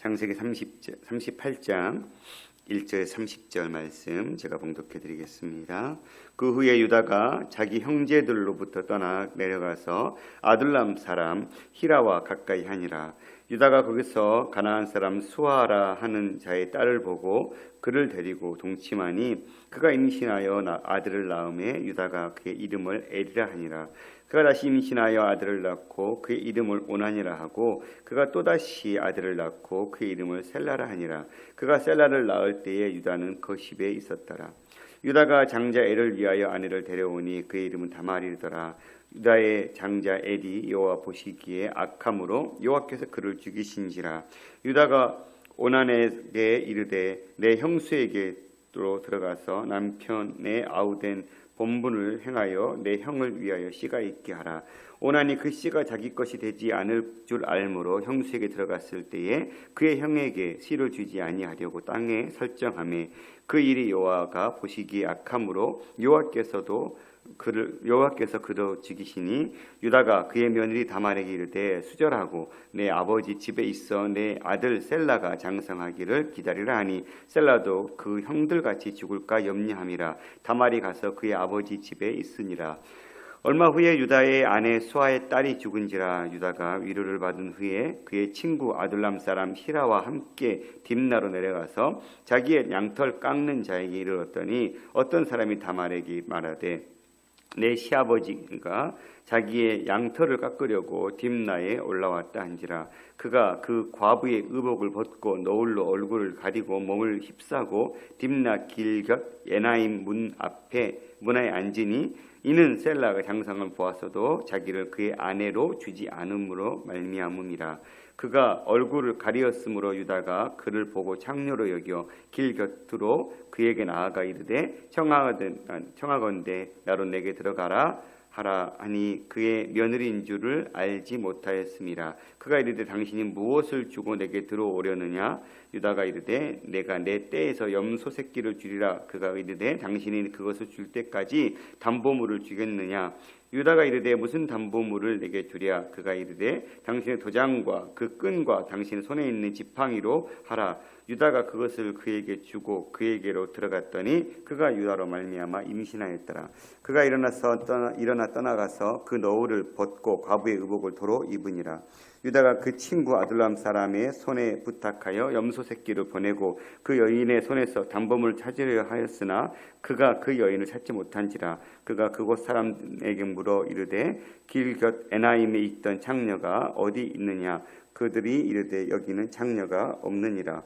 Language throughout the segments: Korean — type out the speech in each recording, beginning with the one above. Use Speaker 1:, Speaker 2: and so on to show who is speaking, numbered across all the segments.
Speaker 1: 창세기 30, 38장 1절 30절 말씀 제가 봉독해 드리겠습니다. 그 후에 유다가 자기 형제들로부터 떠나 내려가서 아둘람 사람 히라와 가까이 하니라. 유다가 거기서 가나안 사람 수아라 하는 자의 딸을 보고 그를 데리고 동침하니 그가 임신하여 나- 아들을 낳음에 유다가 그의 이름을 에리라 하니라. 그가 다시 임신하여 아들을 낳고 그의 이름을 오나니라 하고 그가 또다시 아들을 낳고 그의 이름을 셀라라 하니라. 그가 셀라를 낳을 때에 유다는 거십에 있었더라. 유다가 장자 엘을 위하여 아내를 데려오니 그의 이름은 다말이더라. 유다의 장자 엘이 여호와 보시기에 악함으로 여호와께서 그를 죽이신지라. 유다가 오난에게 이르되 내 형수에게로 들어가서 남편의 아우된 본분을 행하여 내 형을 위하여 씨가 있게 하라. 오나니 그 씨가 자기 것이 되지 않을 줄 알므로 형수에게 들어갔을 때에 그의 형에게 씨를 주지 아니하려고 땅에 설정함에 그 일이 여호와가 보시기에 악함으로 여호와께서도 그를 여호와께서 그도 죽이시니 유다가 그의 며느리 다말에게 이르되 수절하고 내 아버지 집에 있어 내 아들 셀라가 장성하기를 기다리라 하니 셀라도 그 형들 같이 죽을까 염려함이라 다말이 가서 그의 아버지 집에 있으니라. 얼마 후에 유다의 아내 수아의 딸이 죽은지라 유다가 위로를 받은 후에 그의 친구 아둘람 사람 히라와 함께 딥나로 내려가서 자기의 양털 깎는 자에게 이르렀더니 어떤 사람이 다말에게 말하되 내 시아버지가 자기의 양털을 깎으려고 딥나에 올라왔다 한지라 그가 그 과부의 의복을 벗고 노을로 얼굴을 가리고 몸을 휩싸고 딥나 길곁 에나임 문 앞에 문화에 앉으니 이는 셀라가 장상을 보았어도 자기를 그의 아내로 주지 않음으로 말미암음이라 그가 얼굴을 가리었으므로 유다가 그를 보고 창녀로 여겨 길 곁으로 그에게 나아가 이르되 청하건대 나로 내게 들어가라 하라 하니 그의 며느리인 줄을 알지 못하였음이라. 그가 이르되 당신이 무엇을 주고 내게 들어오려느냐? 유다가 이르되 내가 내 떼에서 염소 새끼를 주리라. 그가 이르되 당신이 그것을 줄 때까지 담보물을 주겠느냐 유다가 이르되 무슨 담보물을 내게 주랴? 그가 이르되 당신의 도장과 그 끈과 당신의 손에 있는 지팡이로 하라. 유다가 그것을 그에게 주고 그에게로 들어갔더니 그가 유다로 말미암아 임신하였더라. 그가 일어나서 떠나, 일어나 떠나가서 그 너울을 벗고 과부의 의복을 도로 입으니라 유다가 그 친구 아둘람 사람의 손에 부탁하여 염소 새끼를 보내고 그 여인의 손에서 담범을 찾으려 하였으나 그가 그 여인을 찾지 못한지라 그가 그곳 사람에게 물어 이르되 길 곁 에나임에 있던 창녀가 어디 있느냐? 그들이 이르되 여기는 창녀가 없느니라.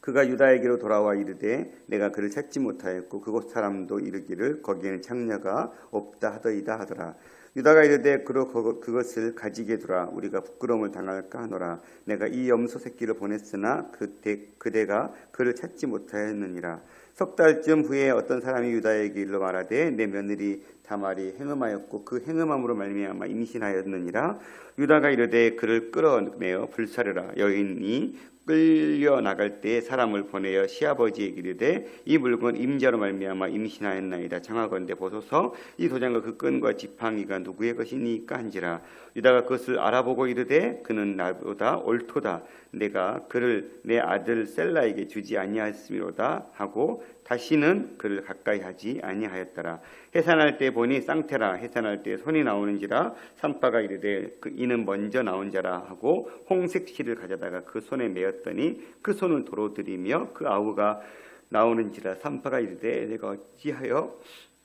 Speaker 1: 그가 유다에게로 돌아와 이르되 내가 그를 찾지 못하였고 그곳 사람도 이르기를 거기에는 창녀가 없다 하더이다 하더라 유다가 이르되 그것- 그것을 가지게 두라. 우리가 부끄러움을 당할까 하노라. 내가 이 염소 새끼를 보냈으나 그대, 그대가 그를 찾지 못하였느니라. 석 달쯤 후에 어떤 사람이 유다에게 일러 말하되 내 며느리 다말이 행음하였고 그 행음함으로 말미암아 임신하였느니라. 유다가 이르되 그를 끌어내어 불사르라. 여인이 끌려 나갈 때 사람을 보내어 시아버지에게 이르되 이 물건 임자로 말미암아 임신하였나이다. 장하건대 보소서. 이 도장과 그 끈과 지팡이가 누구의 것이니까 한지라. 유다가 그것을 알아보고 이르되 그는 나보다 옳도다. 내가 그를 내 아들 셀라에게 주지 아니하였음이로다 하고 다시는 그를 가까이 하지 아니하였더라. 해산할 때 보니 쌍태라. 해산할 때 손이 나오는지라 산파가 이르되 그 이는 먼저 나온 자라 하고 홍색 실을 가져다가 그 손에 메었더니 그 손을 도로 들이며 그 아우가 나오는지라 산파가 이르되 내가 어찌하여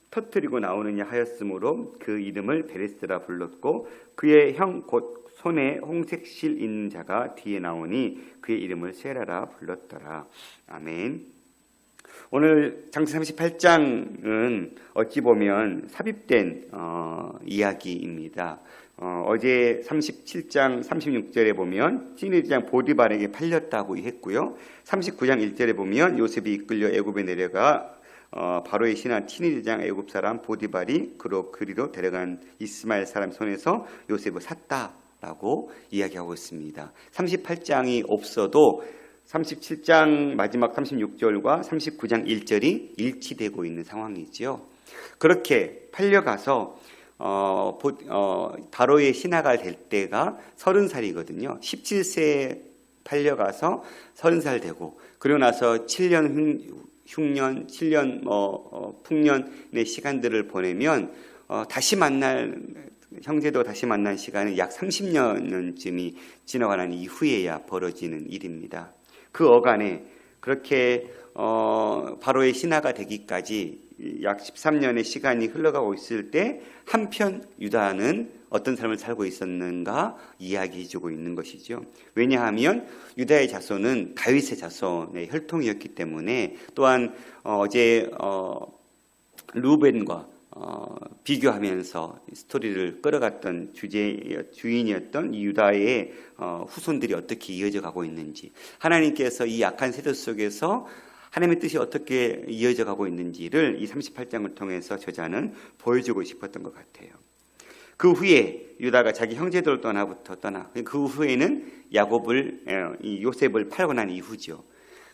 Speaker 1: 터뜨리고 나오느냐 하였으므로 그 이름을 베레스라 불렀고 그의 형 곧 손에 홍색 실 있는 자가 뒤에 나오니 그의 이름을 세라라 불렀더라. 아멘. 오늘 장세 38장은 어찌 보면 삽입된 어, 이야기입니다. 어, 제 37장 36절에 보면 찐리장 보디발에게 팔렸다고 했고요. 39장 1절에 보면 요셉이 이끌려 애굽에 내려가 어, 바로의 신하 티니드장 애굽 사람 보디발이 그로 그리로 데려간 이스마엘 사람 손에서 요셉을 샀다라고 이야기하고 있습니다. 38장이 없어도 37장 마지막 36절과 39장 1절이 일치되고 있는 상황이지요. 그렇게 팔려가서 어, 보, 어, 바로의 신하가 될 때가 30살이거든요. 17세 팔려가서 서른 살 되고 그리고 나서 7년 흉 년, 7년 뭐 어, 풍년의 시간들을 보내면 어, 다시 만날 형제도 다시 만난 시간은 약 30년쯤이 지나가는 이후에야 벌어지는 일입니다. 그 어간에 그렇게 어, 바로의 신하가 되기까지 약 13년의 시간이 흘러가고 있을 때 한편 유다는 어떤 삶을 살고 있었는가 이야기해주고 있는 것이죠. 왜냐하면 유다의 자손은 다윗의 자손의 혈통이었기 때문에 또한 어제 어, 루벤과 어, 비교하면서 스토리를 끌어갔던 주제 주인이었던 이 유다의 어, 후손들이 어떻게 이어져 가고 있는지 하나님께서 이 약한 세대 속에서 하나님의 뜻이 어떻게 이어져 가고 있는지를 이 38장을 통해서 저자는 보여주고 싶었던 것 같아요. 그 후에 유다가 자기 형제들을 떠나부터 떠나 그 후에는 야곱을 이 요셉을 팔고 난 이후죠.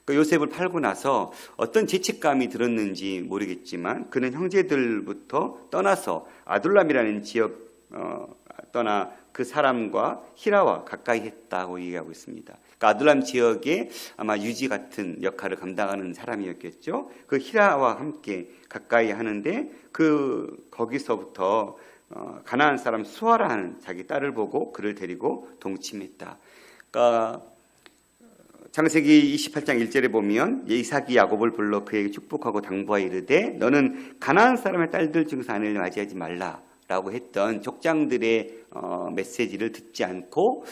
Speaker 1: 그 요셉을 팔고 나서 어떤 죄책감이 들었는지 모르겠지만 그는 형제들부터 떠나서 아둘람이라는 지역 어, 떠나 그 사람과 히라와 가까이 했다고 얘기하고 있습니다. 그러니까 아둘람 지역에 아마 유지 같은 역할을 감당하는 사람이었겠죠. 그 히라와 함께 가까이 하는데 그 거기서부터 어, 가나안 사람 수아라는 자기 딸을 보고 그를 데리고 동침했다. 그러니까 창세기 28장 1절에 보면 이삭이 야곱을 불러 그에게 축복하고 당부하여 이르되 너는 가나안 사람의 딸들 중에서 아내를 맞이하지 말라라고 했던 족장들의 어, 메시지를 듣지 않고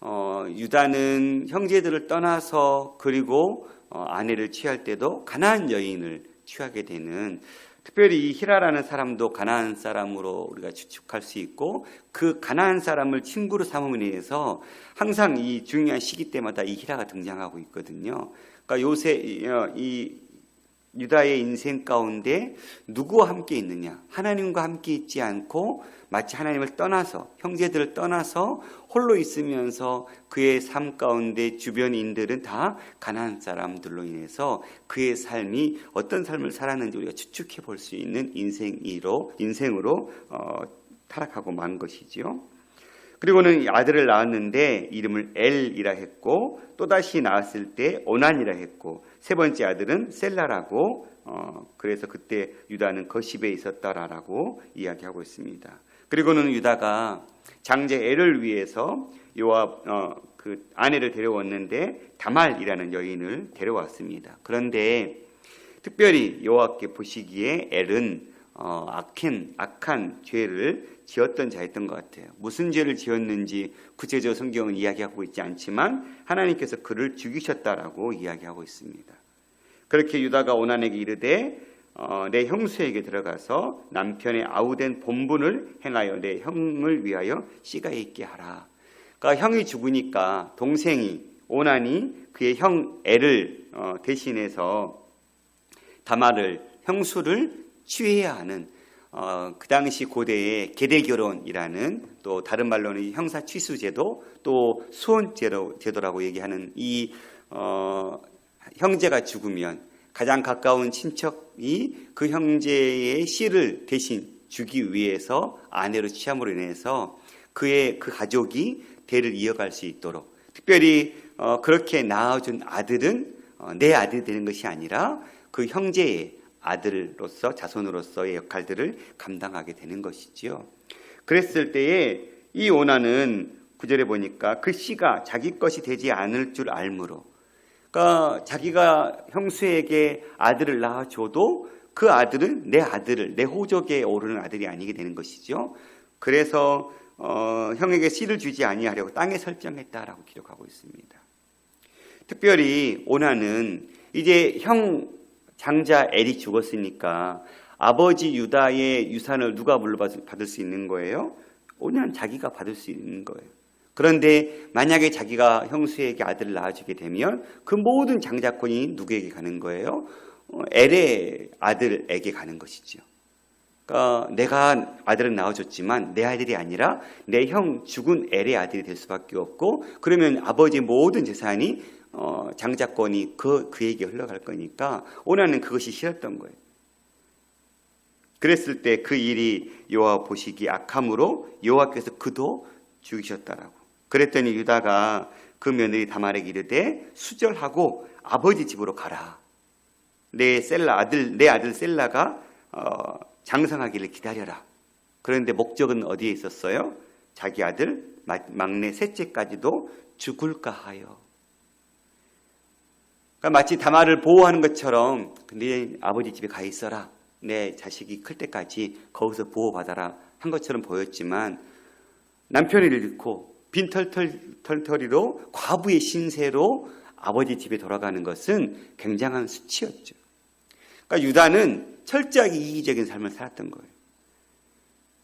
Speaker 1: 어, 유다는 형제들을 떠나서 그리고 어, 아내를 취할 때도 가나안 여인을 취하게 되는 특별히 이 히라라는 사람도 가나안 사람으로 우리가 추측할 수 있고 그 가나안 사람을 친구로 삼음에 의해서 항상 이 중요한 시기 때마다 이 히라가 등장하고 있거든요. 그러니까 요새 이 유다의 인생 가운데 누구와 함께 있느냐? 하나님과 함께 있지 않고 마치 하나님을 떠나서 형제들을 떠나서 홀로 있으면서 그의 삶 가운데 주변인들은 다 가난한 사람들로 인해서 그의 삶이 어떤 삶을 살았는지 우리가 추측해 볼 수 있는 인생으로 인생으로 어, 타락하고 만 것이지요. 그리고는 아들을 낳았는데 이름을 엘이라 했고 또다시 낳았을 때 오난이라 했고 세 번째 아들은 셀라라고 어, 그래서 그때 유다는 거십에 있었다라고 이야기하고 있습니다. 그리고는 유다가 장제 엘을 위해서 요압 어, 그 아내를 데려왔는데 다말이라는 여인을 데려왔습니다. 그런데 특별히 요압께 보시기에 엘은 어, 악한 악한 죄를 지었던 자였던 것 같아요. 무슨 죄를 지었는지 구체적 성경은 이야기하고 있지 않지만 하나님께서 그를 죽이셨다라고 이야기하고 있습니다. 그렇게 유다가 오난에게 이르되 어, 내 형수에게 들어가서 남편의 아우된 본분을 행하여 내 형을 위하여 씨가 있게 하라. 그러니까 형이 죽으니까 동생이 오난이 그의 형 애를 어, 대신해서 다말을 형수를 취해야 하는 어, 그 당시 고대의 계대 결혼이라는 또 다른 말로는 형사 취수 제도 또 수혼 제도 제도라고 얘기하는 이 어, 형제가 죽으면 가장 가까운 친척이 그 형제의 씨를 대신 주기 위해서 아내로 취함으로 인해서 그의 그 가족이 대를 이어갈 수 있도록. 특별히 어, 그렇게 낳아준 아들은 어, 내 아들이 되는 것이 아니라 그 형제의 아들로서 자손으로서의 역할들을 감당하게 되는 것이지요. 그랬을 때에 이 오나는 구절에 보니까 그 씨가 자기 것이 되지 않을 줄 알므로 그러니까 자기가 형수에게 아들을 낳아줘도 그 아들은 내 아들을 내 호적에 오르는 아들이 아니게 되는 것이죠. 그래서 어, 형에게 씨를 주지 아니하려고 땅에 설정했다라고 기록하고 있습니다. 특별히 오나는 이제 형 장자 엘이 죽었으니까 아버지 유다의 유산을 누가 물러받을 수 있는 거예요? 오늘 자기가 받을 수 있는 거예요. 그런데 만약에 자기가 형수에게 아들을 낳아주게 되면 그 모든 장자권이 누구에게 가는 거예요? 어, 엘의 아들에게 가는 것이죠. 그러니까 내가 아들을 낳아줬지만 내 아들이 아니라 내 형 죽은 엘의 아들이 될 수밖에 없고 그러면 아버지의 모든 재산이 어, 장자권이 그, 그에게 흘러갈 거니까 오나는 그것이 싫었던 거예요. 그랬을 때 그 일이 여호와 보시기 악함으로 여호와께서 그도 죽이셨다라고. 그랬더니 유다가 그 며느리 다말에게 이르되 수절하고 아버지 집으로 가라. 내 셀라 아들 내 아들 셀라가 어, 장성하기를 기다려라. 그런데 목적은 어디에 있었어요? 자기 아들 마- 막내 셋째까지도 죽을까 하여. 그러니까 마치 다말을 보호하는 것처럼 네 아버지 집에 가 있어라. 내 자식이 클 때까지 거기서 보호받아라 한 것처럼 보였지만 남편을 잃고 빈털털 털털이로 과부의 신세로 아버지 집에 돌아가는 것은 굉장한 수치였죠. 그러니까 유다는 철저하게 이기적인 삶을 살았던 거예요.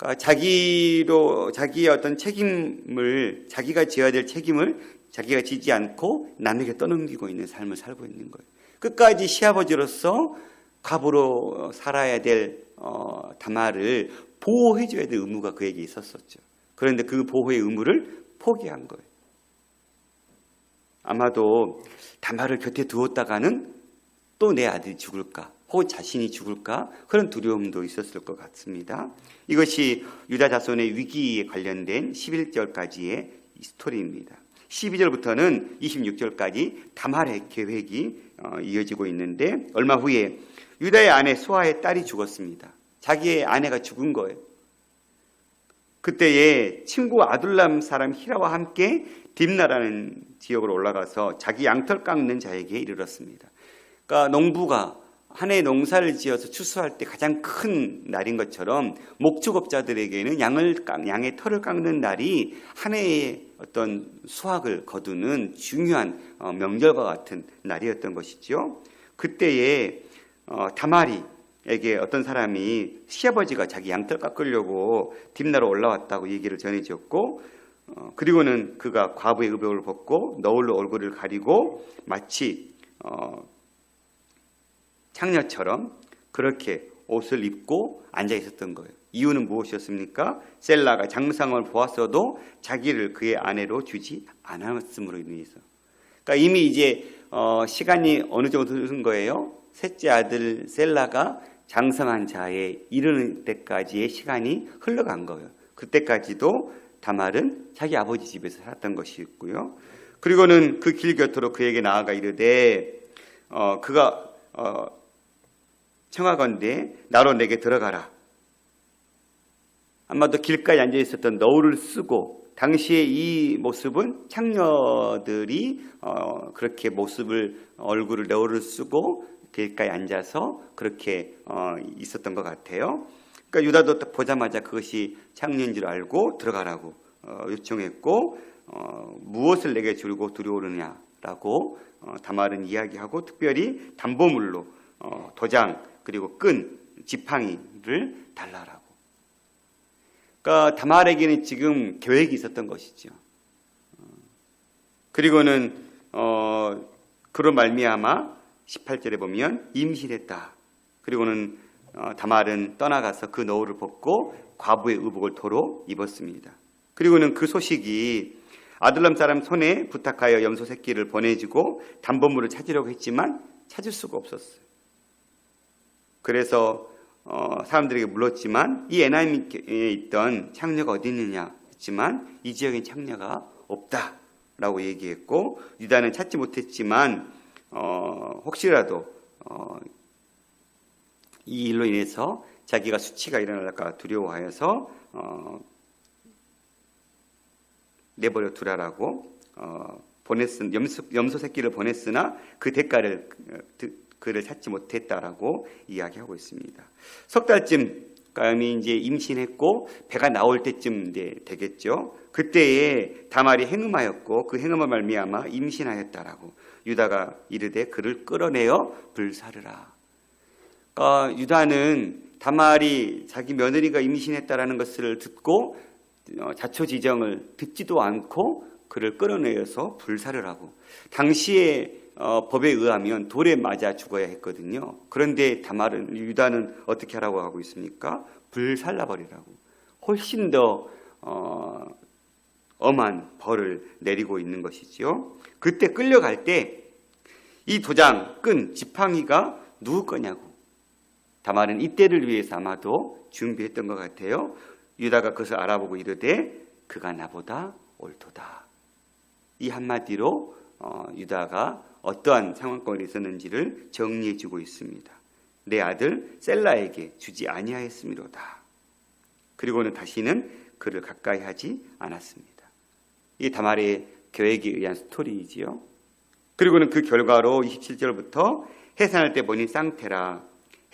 Speaker 1: 그러니까 자기로 자기의 어떤 책임을 자기가 지어야 될 책임을 자기가 지지 않고 남에게 떠넘기고 있는 삶을 살고 있는 거예요. 끝까지 시아버지로서 과부로 살아야 될 어, 다말을 보호해줘야 될 의무가 그에게 있었었죠. 그런데 그 보호의 의무를 포기한 거예요. 아마도 다말을 곁에 두었다가는 또 내 아들이 죽을까, 혹은 자신이 죽을까 그런 두려움도 있었을 것 같습니다. 이것이 유다 자손의 위기에 관련된 11절까지의 스토리입니다. 12절부터는 26절까지 다말의 계획이 어, 이어지고 있는데 얼마 후에 유다의 아내 수아의 딸이 죽었습니다. 자기의 아내가 죽은 거예요. 그때에 친구 아둘람 사람 히라와 함께 딥나라는 지역으로 올라가서 자기 양털 깎는 자에게 이르렀습니다. 그러니까 농부가 한 해 농사를 지어서 추수할 때 가장 큰 날인 것처럼 목축업자들에게는 양을 깎, 양의 털을 깎는 날이 한 해의 어떤 수확을 거두는 중요한 어, 명절과 같은 날이었던 것이죠. 그때에 어, 다마리에게 어떤 사람이 시아버지가 자기 양털 깎으려고 딥나로 올라왔다고 얘기를 전해줬고 어, 그리고는 그가 과부의 의복을 벗고 너울로 얼굴을 가리고 마치 어, 창녀처럼 그렇게 옷을 입고 앉아 있었던 거예요. 이유는 무엇이었습니까? 셀라가 장상을 보았어도 자기를 그의 아내로 주지 않았음으로 인해서. 그러니까 이미 이제 어, 시간이 어느 정도 흐른 거예요. 셋째 아들 셀라가 장성한 자에 이르는 때까지의 시간이 흘러간 거예요. 그때까지도 다말은 자기 아버지 집에서 살았던 것이었고요. 그리고는 그 길 곁으로 그에게 나아가 이르되 어, 그가 어, 청하건대 나로 내게 들어가라. 아마도 길가에 앉아 있었던 너울을 쓰고 당시의 이 모습은 창녀들이 어, 그렇게 모습을 얼굴을 너울을 쓰고 길가에 앉아서 그렇게 어, 있었던 것 같아요. 그러니까 유다도 딱 보자마자 그것이 창녀인 줄 알고 들어가라고 어, 요청했고 어, 무엇을 내게 주고 두려우느냐라고 어, 다말은 이야기하고 특별히 담보물로 어, 도장 그리고 끈 지팡이를 달라라고. 그러니까 다말에게는 지금 계획이 있었던 것이죠. 어, 그리고는 어, 그로 말미암아 18절에 보면 임신했다. 그리고는 어, 다말은 떠나가서 그 너울을 벗고 과부의 의복을 도로 입었습니다. 그리고는 그 소식이 아들람 사람 손에 부탁하여 염소 새끼를 보내주고 담보물을 찾으려고 했지만 찾을 수가 없었어요. 그래서 어, 사람들에게 물었지만 이 에나임에 있던 창녀가 어디 있느냐 했지만 이 지역엔 창녀가 없다라고 얘기했고 유다는 찾지 못했지만 어, 혹시라도 어, 이 일로 인해서 자기가 수치가 일어날까 두려워하여서 어, 내버려 두라라고 어, 보냈은 염소, 염소 새끼를 보냈으나 그 대가를 어, 드- 그를 찾지 못했다라고 이야기하고 있습니다. 석 달쯤 감이 이제 임신했고 배가 나올 때쯤 이제 되겠죠. 그때에 다말이 행음하였고 그 행음을 말미암아 임신하였다라고 유다가 이르되 그를 끌어내어 불사르라. 그러니까 유다는 다말이 자기 며느리가 임신했다라는 것을 듣고 어, 자초지정을 듣지도 않고 그를 끌어내어서 불사를 하고 당시에 어, 법에 의하면 돌에 맞아 죽어야 했거든요. 그런데 다말은 유다는 어떻게 하라고 하고 있습니까? 불살라 버리라고. 훨씬 더 어, 엄한 벌을 내리고 있는 것이죠. 그때 끌려갈 때 이 도장, 끈, 지팡이가 누구 거냐고. 다말은 이때를 위해서 아마도 준비했던 것 같아요. 유다가 그것을 알아보고 이르되 그가 나보다 옳도다. 이 한마디로 어, 유다가 어떠한 상황권에 있었는지를 정리해 주고 있습니다. 내 아들 셀라에게 주지 아니하였음이로다. 그리고는 다시는 그를 가까이 하지 않았습니다. 이 다말의 계획에 의한 스토리이지요. 그리고는 그 결과로 27절부터 해산할 때 보니 쌍태라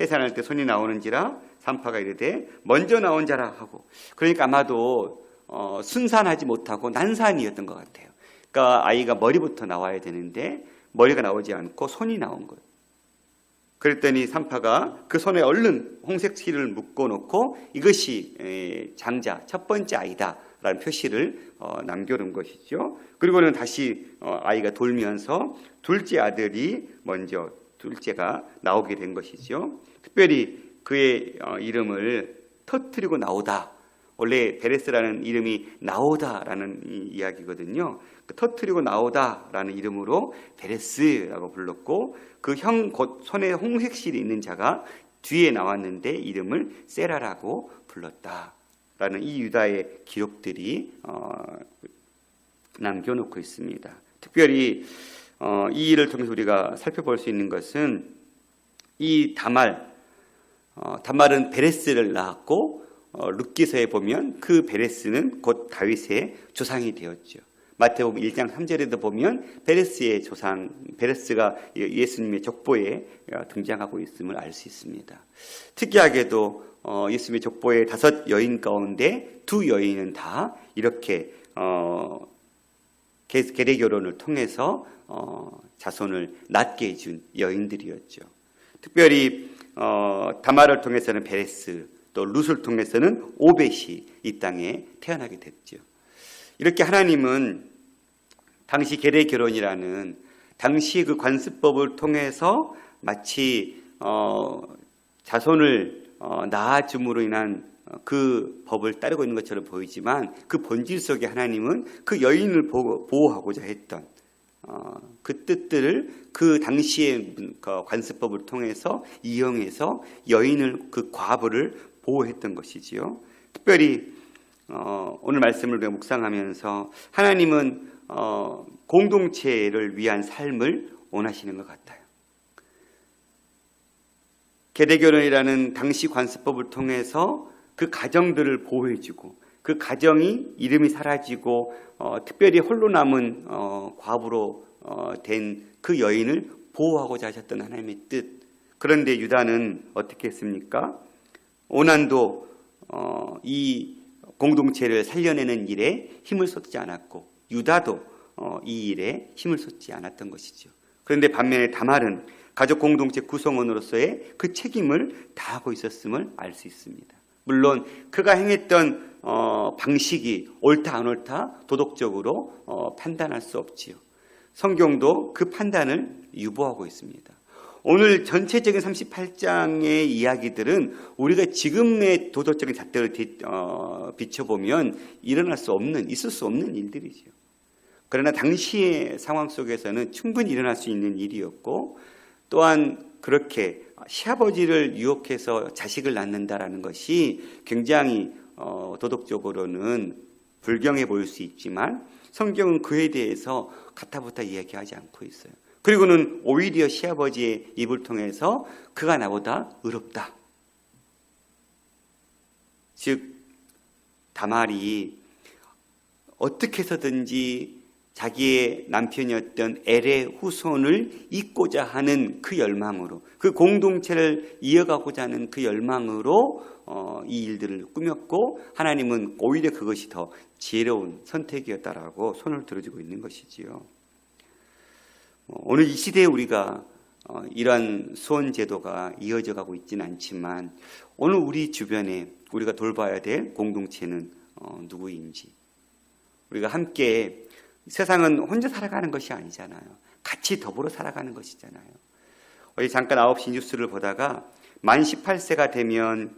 Speaker 1: 해산할 때 손이 나오는지라 산파가 이르되 먼저 나온 자라 하고 그러니까 아마도 어, 순산하지 못하고 난산이었던 것 같아요. 그러니까 아이가 머리부터 나와야 되는데 머리가 나오지 않고 손이 나온 거예요. 그랬더니 산파가 그 손에 얼른 홍색 실을 묶어 놓고 이것이 에, 장자 첫 번째 아이다 라는 표시를 어, 남겨놓은 것이죠. 그리고는 다시 어, 아이가 돌면서 둘째 아들이 먼저 둘째가 나오게 된 것이죠. 특별히 그의 어, 이름을 터트리고 나오다. 원래 베레스라는 이름이 나오다라는 이 이야기거든요. 그 터트리고 나오다라는 이름으로 베레스라고 불렀고 그 형 곧 손에 홍색실이 있는 자가 뒤에 나왔는데 이름을 세라라고 불렀다라는 이 유다의 기록들이 어, 남겨놓고 있습니다. 특별히 어, 이 일을 통해서 우리가 살펴볼 수 있는 것은 이 다말 어, 다말은 베레스를 낳았고 어, 룻기서에 보면 그 베레스는 곧 다윗의 조상이 되었죠. 마태복음 1장 3절에도 보면 베레스의 조상 베레스가 예- 예수님의 족보에 어, 등장하고 있음을 알 수 있습니다. 특이하게도 어, 예수님의 족보의 다섯 여인 가운데 두 여인은 다 이렇게 어, 계- 계례 결혼을 통해서 어, 자손을 낳게 해준 여인들이었죠. 특별히 어, 다마를 통해서는 베레스, 또 룻을 통해서는 오벳이 이 땅에 태어나게 됐죠. 이렇게 하나님은 당시 계례 결혼이라는 당시 그 관습법을 통해서 마치 어, 자손을 어, 낳아줌으로 인한 어, 그 법을 따르고 있는 것처럼 보이지만 그 본질 속에 하나님은 그 여인을 보호, 보호하고자 했던 어, 그 뜻들을 그 당시의 그 관습법을 통해서 이용해서 여인을 그 과부를 보호했던 것이지요. 특별히 어, 오늘 말씀을 우리가 묵상하면서 하나님은 어, 공동체를 위한 삶을 원하시는 것 같아요. 계대결혼이라는 당시 관습법을 통해서 그 가정들을 보호해주고 그 가정이 이름이 사라지고 어, 특별히 홀로 남은 어, 과부로 어, 된그 여인을 보호하고자 하셨던 하나님의 뜻. 그런데 유다는 어떻게 했습니까? 오난도 어, 이 공동체를 살려내는 일에 힘을 쏟지 않았고 유다도 어, 이 일에 힘을 쏟지 않았던 것이죠. 그런데 반면에 다말은 가족 공동체 구성원으로서의 그 책임을 다하고 있었음을 알 수 있습니다. 물론 그가 행했던 어, 방식이 옳다 안 옳다 도덕적으로 어, 판단할 수 없지요. 성경도 그 판단을 유보하고 있습니다. 오늘 전체적인 38장의 이야기들은 우리가 지금의 도덕적인 잣대를 뒤- 어, 비춰보면 일어날 수 없는, 있을 수 없는 일들이죠. 그러나 당시의 상황 속에서는 충분히 일어날 수 있는 일이었고 또한 그렇게 시아버지를 유혹해서 자식을 낳는다라는 것이 굉장히 어, 도덕적으로는 불경해 보일 수 있지만 성경은 그에 대해서 가타부타 이야기하지 않고 있어요. 그리고는 오히려 시아버지의 입을 통해서 그가 나보다 의롭다. 즉 다말이 어떻게 해서든지 자기의 남편이었던 엘의 후손을 잇고자 하는 그 열망으로 그 공동체를 이어가고자 하는 그 열망으로 어, 이 일들을 꾸몄고 하나님은 오히려 그것이 더 지혜로운 선택이었다라고 손을 들어주고 있는 것이지요. 어, 오늘 이 시대에 우리가 어, 이러한 수원 제도가 이어져 가고 있지는 않지만 오늘 우리 주변에 우리가 돌봐야 될 공동체는 어, 누구인지 우리가 함께 세상은 혼자 살아가는 것이 아니잖아요. 같이 더불어 살아가는 것이잖아요. 어제 잠깐 9시 뉴스를 보다가 만 18세가 되면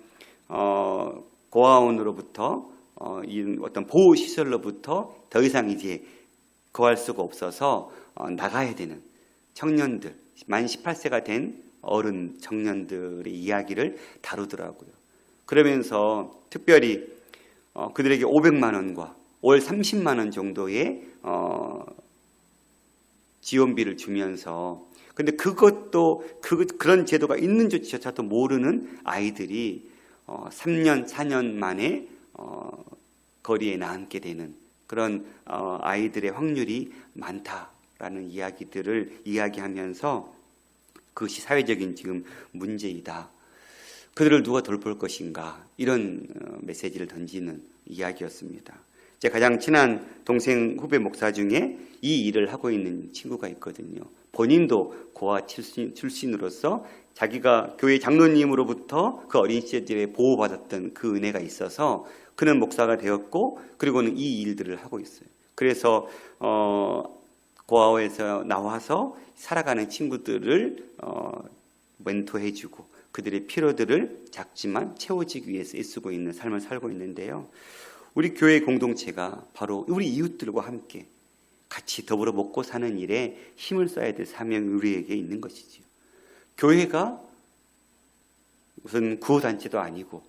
Speaker 1: 어, 고아원으로부터 어, 어떤 보호 시설로부터 더 이상 이제 거할 수가 없어서 어, 나가야 되는 청년들 만 18세가 된 어른 청년들의 이야기를 다루더라고요. 그러면서 특별히 어, 그들에게 500만 원과 월 30만 원 정도의 어, 지원비를 주면서 근데 그것도 그, 그런 제도가 있는지조차도 모르는 아이들이 어, 3년, 4년 만에 어, 거리에 나앉게 되는 그런 어, 아이들의 확률이 많다 라는 이야기들을 이야기하면서 그것이 사회적인 지금 문제이다. 그들을 누가 돌볼 것인가 이런 어, 메시지를 던지는 이야기였습니다. 제 가장 친한 동생 후배 목사 중에 이 일을 하고 있는 친구가 있거든요. 본인도 고아 출신, 출신 으로서 자기가 교회 장로님으로부터 그 어린 시절에 보호받았던 그 은혜가 있어서 그는 목사가 되었고 그리고는 이 일들을 하고 있어요. 그래서 어, 고아원에서 나와서 살아가는 친구들을 어, 멘토해주고 그들의 필요들을 작지만 채워지기 위해서 애쓰고 있는 삶을 살고 있는데요. 우리 교회 공동체가 바로 우리 이웃들과 함께 같이 더불어 먹고 사는 일에 힘을 써야 될 사명이 우리에게 있는 것이지요. 교회가 무슨 구호단체도 아니고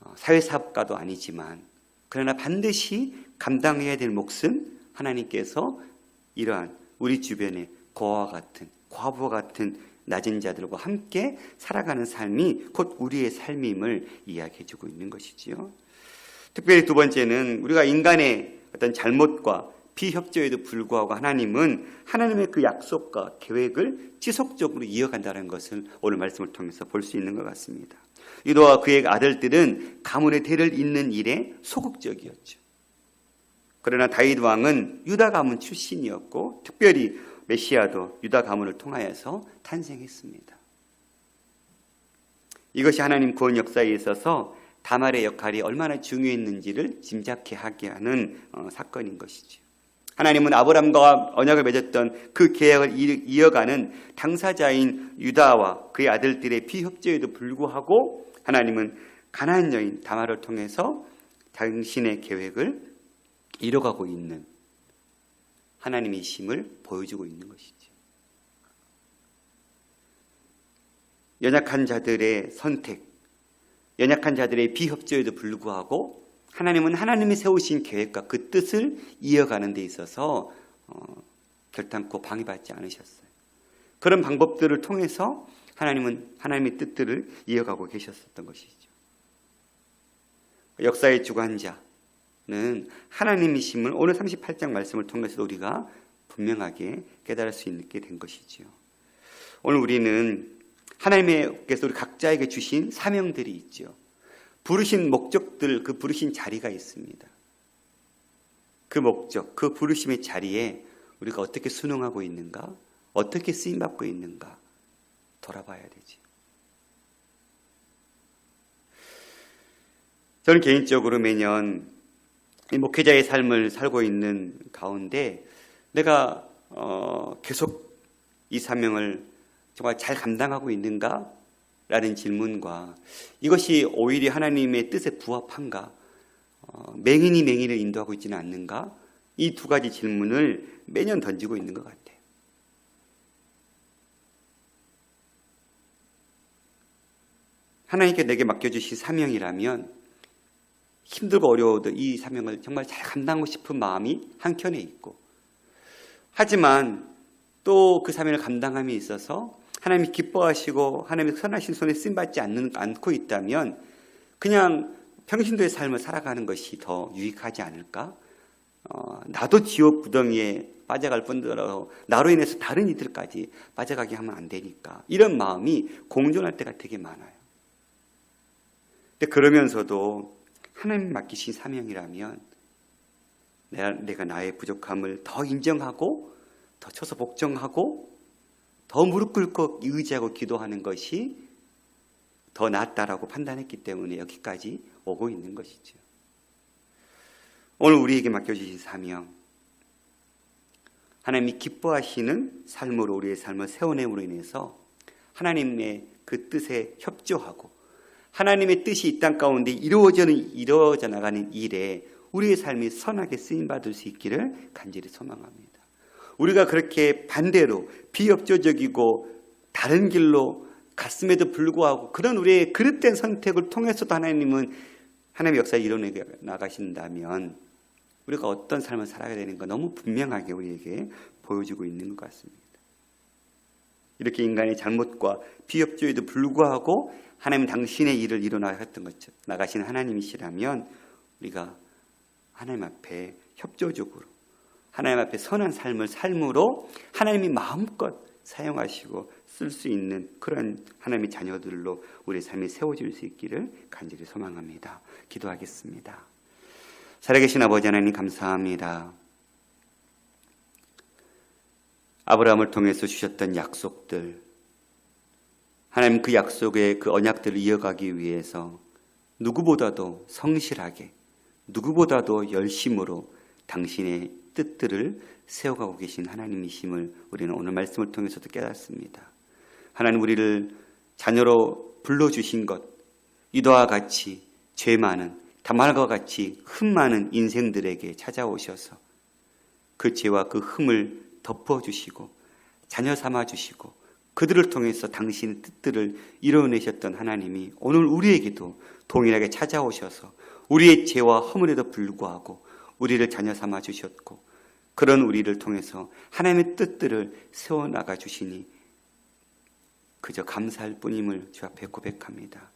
Speaker 1: 어, 사회사업가도 아니지만 그러나 반드시 감당해야 될 몫은 하나님께서 이러한 우리 주변의 고아와 같은 과부와 같은 낮은 자들과 함께 살아가는 삶이 곧 우리의 삶임을 이야기해주고 있는 것이지요. 특별히 두 번째는 우리가 인간의 어떤 잘못과 비협조에도 불구하고 하나님은 하나님의 그 약속과 계획을 지속적으로 이어간다는 것을 오늘 말씀을 통해서 볼 수 있는 것 같습니다. 유도와 그의 아들들은 가문의 대를 잇는 일에 소극적이었죠. 그러나 다윗 왕은 유다 가문 출신이었고 특별히 메시아도 유다 가문을 통하여서 탄생했습니다. 이것이 하나님 구원 역사에 있어서 다말의 역할이 얼마나 중요했는지를 짐작케 하게 하는 어, 사건인 것이죠. 하나님은 아브람과 언약을 맺었던 그 계약을 이어가는 당사자인 유다와 그의 아들들의 비협조에도 불구하고 하나님은 가나안 여인 다말을 통해서 당신의 계획을 이뤄가고 있는 하나님의 힘을 보여주고 있는 것이죠. 연약한 자들의 선택, 연약한 자들의 비협조에도 불구하고 하나님은 하나님이 세우신 계획과 그 뜻을 이어가는 데 있어서 어, 결단코 방해받지 않으셨어요. 그런 방법들을 통해서 하나님은 하나님의 뜻들을 이어가고 계셨었던 것이죠. 역사의 주관자 는 하나님이심을 오늘 38장 말씀을 통해서 우리가 분명하게 깨달을 수 있게 된 것이지요. 오늘 우리는 하나님께서 우리 각자에게 주신 사명들이 있죠. 부르신 목적들, 그 부르신 자리가 있습니다. 그 목적, 그 부르심의 자리에 우리가 어떻게 순응하고 있는가, 어떻게 쓰임받고 있는가 돌아봐야 되지. 저는 개인적으로 매년 목회자의 삶을 살고 있는 가운데 내가 어, 계속 이 사명을 정말 잘 감당하고 있는가? 라는 질문과 이것이 오히려 하나님의 뜻에 부합한가? 어, 맹인이 맹인을 인도하고 있지는 않는가? 이 두 가지 질문을 매년 던지고 있는 것 같아요. 하나님께 내게 맡겨주신 사명이라면 힘들고 어려워도 이 사명을 정말 잘 감당하고 싶은 마음이 한켠에 있고 하지만 또 그 사명을 감당함에 있어서 하나님이 기뻐하시고 하나님의 선하신 손에 쓰임받지 않고 있다면 그냥 평신도의 삶을 살아가는 것이 더 유익하지 않을까? 어, 나도 지옥 구덩이에 빠져갈 뿐더러 나로 인해서 다른 이들까지 빠져가게 하면 안 되니까 이런 마음이 공존할 때가 되게 많아요. 근데 그러면서도 하나님 맡기신 사명이라면 내가, 내가 나의 부족함을 더 인정하고 더 쳐서 복종하고 더 무릎 꿇고 의지하고 기도하는 것이 더 낫다라고 판단했기 때문에 여기까지 오고 있는 것이죠. 오늘 우리에게 맡겨주신 사명, 하나님이 기뻐하시는 삶으로 우리의 삶을 세워냄으로 인해서 하나님의 그 뜻에 협조하고 하나님의 뜻이 이 땅 가운데 이루어져 이루어져 나가는 일에 우리의 삶이 선하게 쓰임 받을 수 있기를 간절히 소망합니다. 우리가 그렇게 반대로 비협조적이고 다른 길로 갔음에도 불구하고 그런 우리의 그릇된 선택을 통해서도 하나님은 하나님의 역사에 이뤄내 나가신다면 우리가 어떤 삶을 살아야 되는 가 너무 분명하게 우리에게 보여주고 있는 것 같습니다. 이렇게 인간의 잘못과 비협조에도 불구하고 하나님 당신의 일을 일어나셨던 것죠. 나가신 하나님이시라면 우리가 하나님 앞에 협조적으로 하나님 앞에 선한 삶을 삶으로 하나님이 마음껏 사용하시고 쓸 수 있는 그런 하나님의 자녀들로 우리 삶이 세워질 수 있기를 간절히 소망합니다. 기도하겠습니다. 살아계신 아버지 하나님 감사합니다. 아브라함을 통해서 주셨던 약속들, 하나님 그 약속의 그 언약들을 이어가기 위해서 누구보다도 성실하게, 누구보다도 열심으로 당신의 뜻들을 세워가고 계신 하나님이심을 우리는 오늘 말씀을 통해서도 깨닫습니다. 하나님 우리를 자녀로 불러주신 것, 이도와 같이 죄 많은, 다말과 같이 흠 많은 인생들에게 찾아오셔서 그 죄와 그 흠을 덮어주시고 자녀 삼아주시고 그들을 통해서 당신의 뜻들을 이뤄내셨던 하나님이 오늘 우리에게도 동일하게 찾아오셔서 우리의 죄와 허물에도 불구하고 우리를 자녀 삼아 주셨고 그런 우리를 통해서 하나님의 뜻들을 세워 나가 주시니 그저 감사할 뿐임을 주 앞에 고백합니다.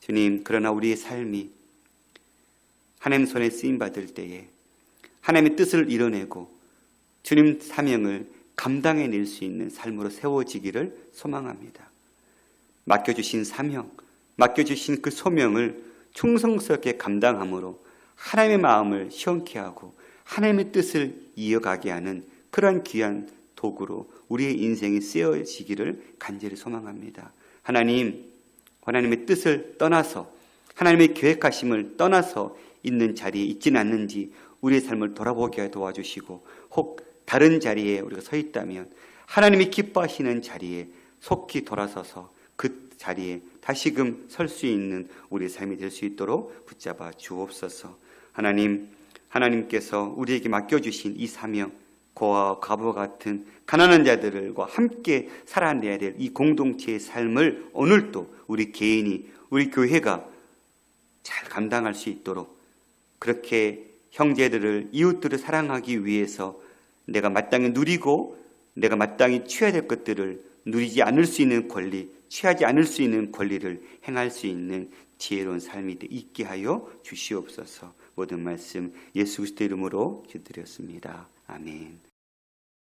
Speaker 1: 주님, 그러나 우리의 삶이 하나님 손에 쓰임 받을 때에 하나님의 뜻을 이뤄내고 주님 사명을 감당해낼 수 있는 삶으로 세워지기를 소망합니다. 맡겨주신 사명, 맡겨주신 그 소명을 충성스럽게 감당함으로 하나님의 마음을 시원케 하고 하나님의 뜻을 이어가게 하는 그러한 귀한 도구로 우리의 인생이 쓰여지기를 간절히 소망합니다. 하나님, 하나님의 뜻을 떠나서 하나님의 계획하심을 떠나서 있는 자리에 있지는 않는지 우리의 삶을 돌아보게 도와주시고 혹 다른 자리에 우리가 서 있다면 하나님이 기뻐하시는 자리에 속히 돌아서서 그 자리에 다시금 설 수 있는 우리의 삶이 될 수 있도록 붙잡아 주옵소서. 하나님, 하나님께서 우리에게 맡겨주신 이 사명, 고아와 과부와 같은 가난한 자들과 함께 살아내야 될 이 공동체의 삶을 오늘도 우리 개인이, 우리 교회가 잘 감당할 수 있도록 그렇게 형제들을, 이웃들을 사랑하기 위해서 내가 마땅히 누리고 내가 마땅히 취해야 될 것들을 누리지 않을 수 있는 권리, 취하지 않을 수 있는 권리를 행할 수 있는 지혜로운 삶이 있게 하여 주시옵소서. 모든 말씀 예수 그리스도 이름으로 기도드렸습니다. 아멘.